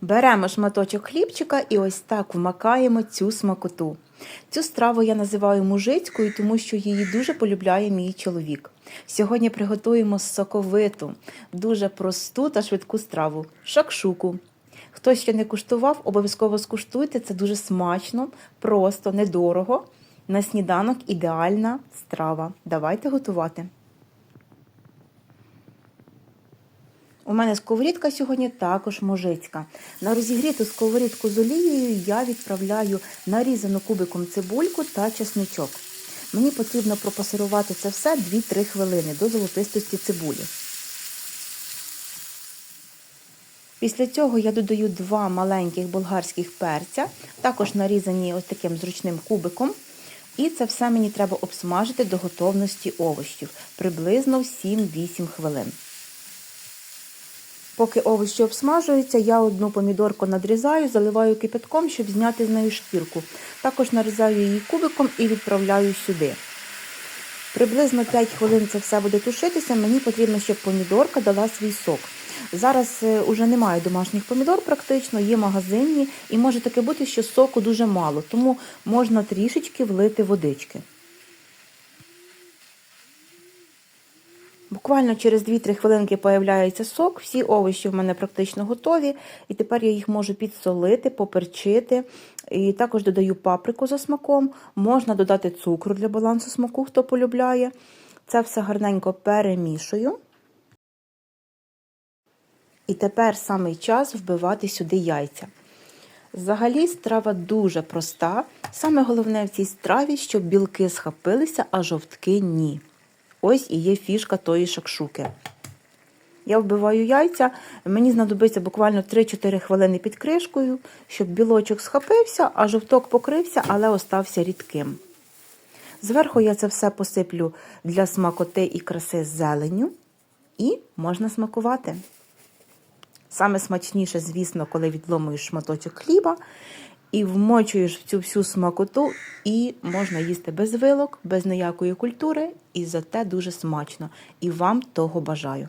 Беремо шматочок хлібчика і ось так вмакаємо цю смакоту. Цю страву я називаю мужицькою, тому що її дуже полюбляє мій чоловік. Сьогодні приготуємо соковиту, дуже просту та швидку страву шакшуку. Хто ще не куштував, обов'язково скуштуйте. Це дуже смачно, просто, недорого. На сніданок ідеальна страва. Давайте готувати. У мене сковорідка сьогодні також мужицька. На розігріту сковорідку з олією я відправляю нарізану кубиком цибульку та чесничок. Мені потрібно пропасирувати це все 2-3 хвилини до золотистості цибулі. Після цього я додаю два маленьких болгарських перця, також нарізані ось таким зручним кубиком. І це все мені треба обсмажити до готовності овочів приблизно 7-8 хвилин. Поки овочі обсмажуються, я одну помідорку надрізаю, заливаю кипятком, щоб зняти з неї шкірку. Також нарізаю її кубиком і відправляю сюди. Приблизно 5 хвилин це все буде тушитися. Мені потрібно, щоб помідорка дала свій сок. Зараз вже немає домашніх помідор, практично, є магазинні, і може таке бути, що соку дуже мало, тому можна трішечки влити водички. Буквально через 2-3 хвилинки появляється сок, всі овочі в мене практично готові, і тепер я їх можу підсолити, поперчити. І також додаю паприку за смаком, можна додати цукру для балансу смаку, хто полюбляє. Це все гарненько перемішую. І тепер самий час вбивати сюди яйця. Взагалі страва дуже проста. Саме головне в цій страві, щоб білки схапилися, а жовтки ні. Ось і є фішка тої шакшуки. Я вбиваю яйця, мені знадобиться буквально 3-4 хвилини під кришкою, щоб білочок схапився, а жовток покрився, але остався рідким. Зверху я це все посиплю для смакоти і краси з зеленню, і можна смакувати. Саме смачніше, звісно, коли відломуєш шматочок хліба і вмочуєш в цю всю смакоту, і можна їсти без вилок, без ніякої культури, і зате дуже смачно. І вам того бажаю.